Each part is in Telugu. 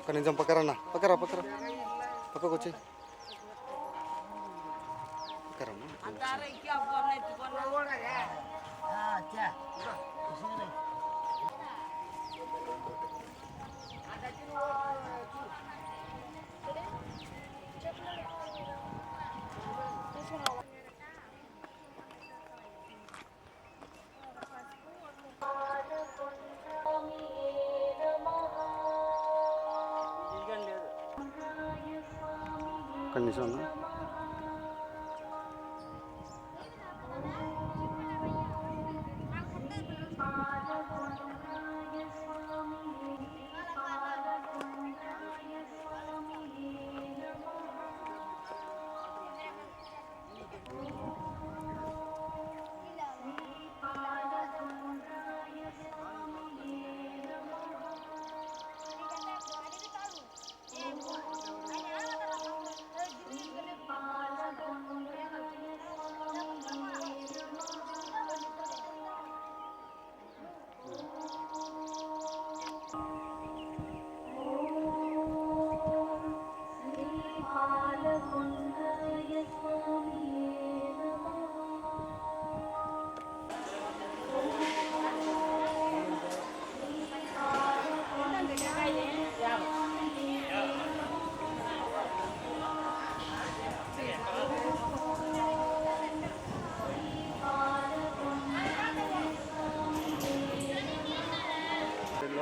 ఒక నిజం పక్కరన్నా. పక్కరా పక్కరా. పక్కకు వచ్చి. పక్కరమ్మా ఒక్క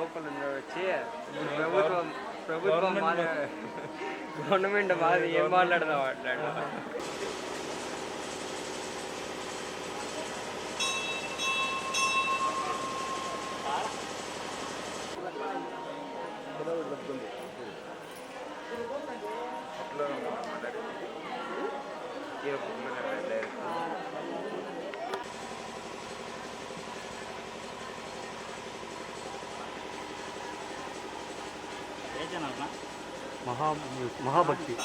నిమిషం అన్న లోపల వచ్చి ఇప్పుడు ప్రభుత్వం ప్రభుత్వం మాట్లా గవర్నమెంట్ మాది ఏం మాట్లాడదాం మాట్లాడు महाभक्ति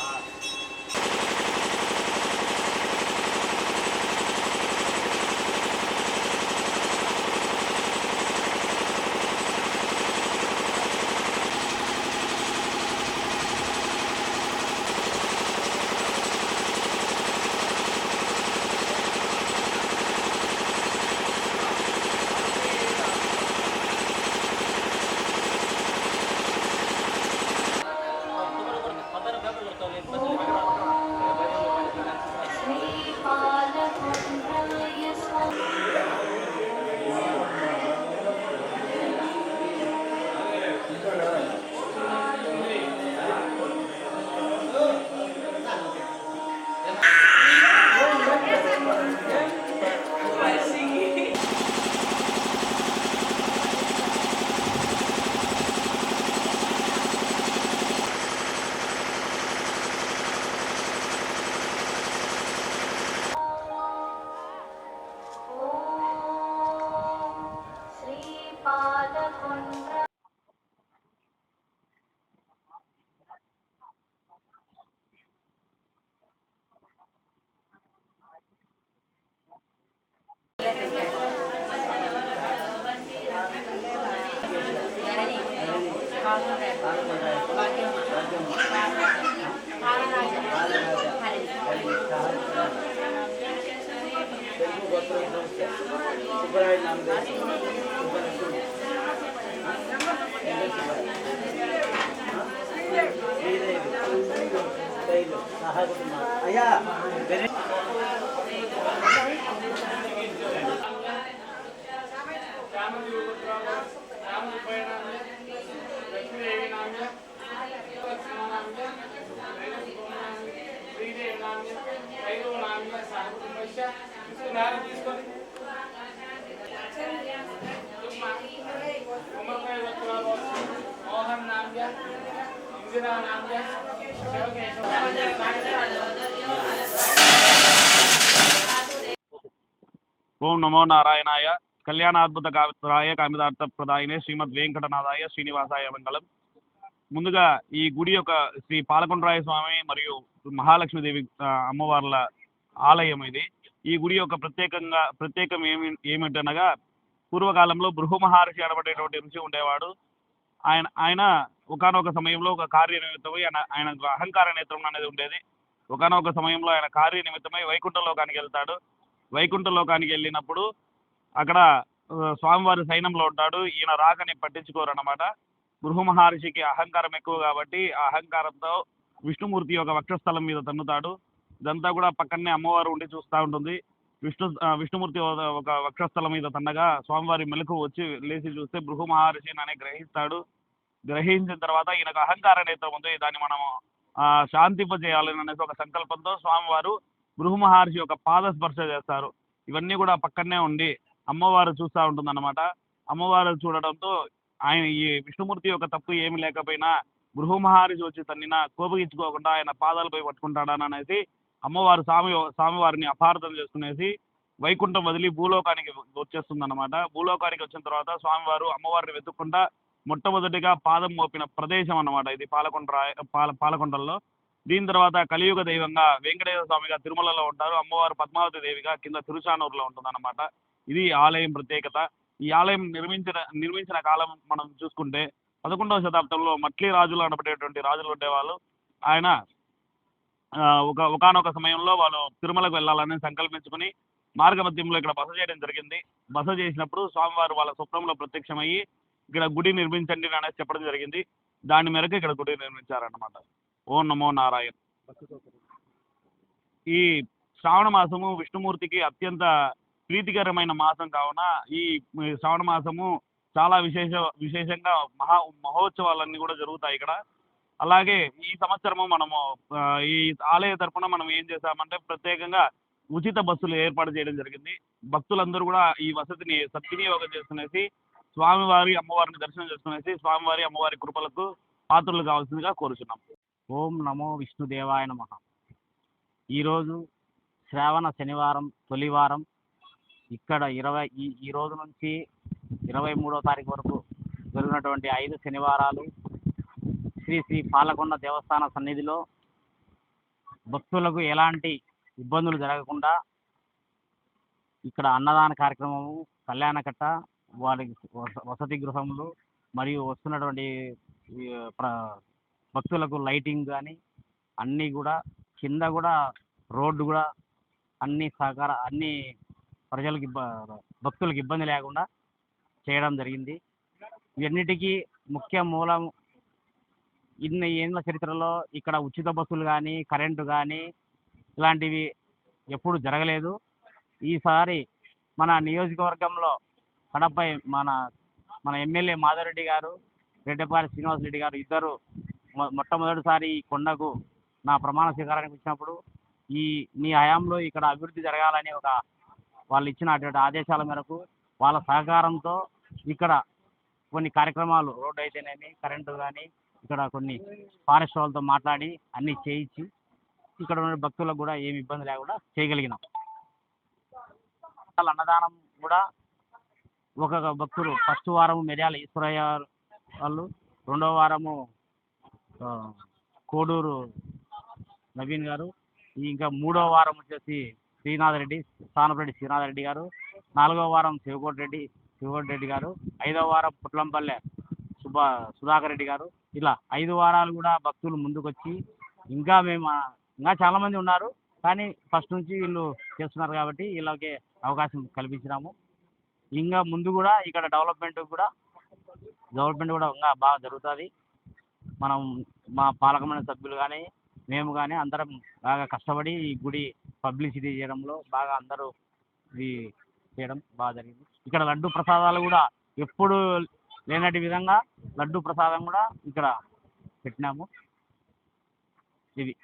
మహా మహాభక్తి అయ్యా మోహన్ నామ్య ఇందిరా నామ్య ఓం నమో నారాయణాయ కళ్యాణాద్భుత కావిత్రాయ కామితార్థ ప్రదాయనే శ్రీమద్ వెంకటనాథాయ శ్రీనివాసాయ మంగళం. ముందుగా ఈ గుడి యొక్క శ్రీ పాలకొండరాయ స్వామి మరియు మహాలక్ష్మీదేవి అమ్మవార్ల ఆలయం ఇది. ఈ గుడి యొక్క ప్రత్యేకంగా ప్రత్యేకం ఏమి ఏమిటనగా పూర్వకాలంలో బృహ మహర్షి అనబడేటువంటి ఋషి ఉండేవాడు. ఆయన ఆయన ఒకనొక సమయంలో ఒక కార్య నిమిత్తమై ఆయన ఆయనకు అహంకార నేత్రం అనేది ఉండేది. ఒకనొక సమయంలో ఆయన కార్య నిమిత్తమై వైకుంఠ లోకానికి వెళ్తాడు. వైకుంఠ లోకానికి వెళ్ళినప్పుడు అక్కడ స్వామివారి సైన్యంలో ఉంటాడు. ఈయన రాకని పట్టించుకోరు బృహమహర్షికి బృహ మహర్షికి అహంకారం ఎక్కువ కాబట్టి ఆ అహంకారంతో విష్ణుమూర్తి యొక్క వక్షస్థలం మీద తన్నుతాడు. ఇదంతా కూడా పక్కనే అమ్మవారు ఉండి చూస్తూ ఉంటుంది. విష్ణు విష్ణుమూర్తి ఒక- వక్షస్థలం మీద తన్నగా స్వామివారి మెలకు వచ్చి లేచి చూస్తే బృహ మహర్షిని అనే గ్రహిస్తాడు. గ్రహించిన తర్వాత ఈయనకు అహంకార నేత్రం ఉంది. దాన్ని మనం ఆ, శాంతింపజేయాలని అనేసి ఒక సంకల్పంతో స్వామివారు బృహ మహర్షి యొక్క పాద స్పర్శ చేస్తారు. ఇవన్నీ కూడా పక్కనే ఉండి అమ్మవారు చూస్తూ ఉంటుందన్నమాట. అమ్మవారు చూడడంతో ఆయన ఈ విష్ణుమూర్తి యొక్క తప్పు ఏమి లేకపోయినా బృహ మహర్షి వచ్చి తన్నిన కోపగించుకోకుండా ఆయన పాదాలపై పట్టుకుంటాడని అనేసి అమ్మవారు స్వామి స్వామివారిని అపార్థం చేసుకునేసి వైకుంఠం వదిలి భూలోకానికి వచ్చేస్తుందన్నమాట. భూలోకానికి వచ్చిన తర్వాత స్వామివారు అమ్మవారిని వెతుక్కుంటా మొట్టమొదటిగా పాదం మోపిన ప్రదేశం అన్నమాట ఇది పాలకొండ రాయ- పాల పాలకొండల్లో. దీని తర్వాత కలియుగ దైవంగా వెంకటేశ్వర స్వామిగా తిరుమలలో ఉంటారు. అమ్మవారు పద్మావతి దేవిగా కింద తిరుచానూరులో ఉంటుందన్నమాట. ఇది ఆలయం ప్రత్యేకత. ఈ ఆలయం నిర్మించిన నిర్మించిన కాలం మనం చూసుకుంటే పదకొండవ శతాబ్దంలో మట్లి రాజులు అనబడేటువంటి రాజులు ఉండేవాళ్ళు. ఆయన ఒక ఒకనొక సమయంలో వాళ్ళు తిరుమలకు వెళ్ళాలని సంకల్పించుకుని మార్గమధ్యంలో ఇక్కడ బస చేయడం జరిగింది. బస చేసినప్పుడు స్వామివారు వాళ్ళ స్వప్నంలో ప్రత్యక్షమయ్యి ఇక్కడ గుడి నిర్మించండి అనేసి చెప్పడం జరిగింది. దాని మేరకు ఇక్కడ గుడి నిర్మించారన్నమాట. ఓం నమో నారాయణ. ఈ శ్రావణ మాసము విష్ణుమూర్తికి అత్యంత ప్రీతికరమైన మాసం కావున ఈ శ్రావణ మాసము చాలా విశేష విశేషంగా మహా మహోత్సవాలన్నీ కూడా జరుగుతాయి ఇక్కడ. అలాగే ఈ సంవత్సరము మనము ఈ ఆలయ తరపున మనం ఏం చేశామంటే ప్రత్యేకంగా ఉచిత బస్సులు ఏర్పాటు చేయడం జరిగింది. భక్తులందరూ కూడా ఈ వసతిని సద్వినియోగం చేసుకునేసి స్వామివారి అమ్మవారిని దర్శనం చేసుకునేసి స్వామివారి అమ్మవారి కృపలకు పాత్రలు కావాల్సిందిగా కోరుచున్నాం. ఓం నమో విష్ణుదేవాయ నమ. ఈరోజు శ్రావణ శనివారం తొలివారం ఇక్కడ ఇరవై ఈ ఈ రోజు నుంచి ఇరవై మూడో తారీఖు వరకు జరిగినటువంటి ఐదు శనివారాలు శ్రీ శ్రీ పాలకొండ దేవస్థాన సన్నిధిలో భక్తులకు ఎలాంటి ఇబ్బందులు జరగకుండా ఇక్కడ అన్నదాన కార్యక్రమము కళ్యాణకట్ట వారికి వస- వసతి గృహములు మరియు వస్తున్నటువంటి ప్ర- భక్తులకు లైటింగ్ కానీ అన్నీ కూడా కింద కూడా రోడ్డు కూడా అన్ని సహకార అన్ని ప్రజలకు భక్తులకు ఇబ్బంది లేకుండా చేయడం జరిగింది. ఇవన్నిటికీ ముఖ్య మూలం ఇన్ని ఏళ్ళ చరిత్రలో ఇక్కడ ఉచిత బస్సులు కానీ కరెంటు కానీ ఇలాంటివి ఎప్పుడు జరగలేదు. ఈసారి మన నియోజకవర్గంలో కడపై మన మన ఎమ్మెల్యే మాధవరెడ్డి గారు రెడ్డిపాటి శ్రీనివాసరెడ్డి గారు ఇద్దరు మొ- మొట్టమొదటిసారి ఈ కొండకు నా ప్రమాణ స్వీకారానికి వచ్చినప్పుడు ఈ మీ హయాంలో ఇక్కడ అభివృద్ధి జరగాలని ఒక వాళ్ళు ఇచ్చిన అటువంటి ఆదేశాల మేరకు వాళ్ళ సహకారంతో ఇక్కడ కొన్ని కార్యక్రమాలు రోడ్డు అయితేనేమి కరెంటు కానీ ఇక్కడ కొన్ని ఫారెస్ట్ వాళ్ళతో మాట్లాడి అన్నీ చేయించి ఇక్కడ ఉన్న భక్తులకు కూడా ఏమి ఇబ్బంది లేకుండా చేయగలిగినాం. వాళ్ళ అన్నదానం కూడా ఒక భక్తులు ఫస్ట్ వారం మెర్యాల ఈశ్వరయ్య వాళ్ళు రెండో వారము కోడూరు నవీన్ గారు ఇంకా మూడో వారం వచ్చేసి శ్రీనాథ్ రెడ్డి స్థానపరెడ్డి శ్రీనాథ్ రెడ్డి గారు నాలుగో వారం శివకోటి రెడ్డి శివకోటి రెడ్డి గారు ఐదో వారం పుట్లంపల్లె సుభా సుధాకర్ రెడ్డి గారు. ఇలా ఐదు వారాలు కూడా భక్తులు ముందుకొచ్చి ఇంకా మేము ఇంకా చాలామంది ఉన్నారు. కానీ ఫస్ట్ నుంచి వీళ్ళు చేస్తున్నారు కాబట్టి వీళ్ళకి అవకాశం కల్పించినాము. ఇంకా ముందు కూడా ఇక్కడ డెవలప్మెంట్ కూడా డెవలప్మెంట్ కూడా ఇంకా బాగా జరుగుతుంది. మనం మా పాలకమైన సభ్యులు కానీ మేము కానీ అందరం బాగా కష్టపడి ఈ గుడి పబ్లిసిటీ చేయడంలో బాగా అందరూ ఇది చేయడం బాగా జరిగింది. ఇక్కడ లడ్డు ప్రసాదాలు కూడా ఎప్పుడు లేనటి విధంగా లడ్డు ప్రసాదం కూడా ఇక్కడ పెట్టినాము. ఇది.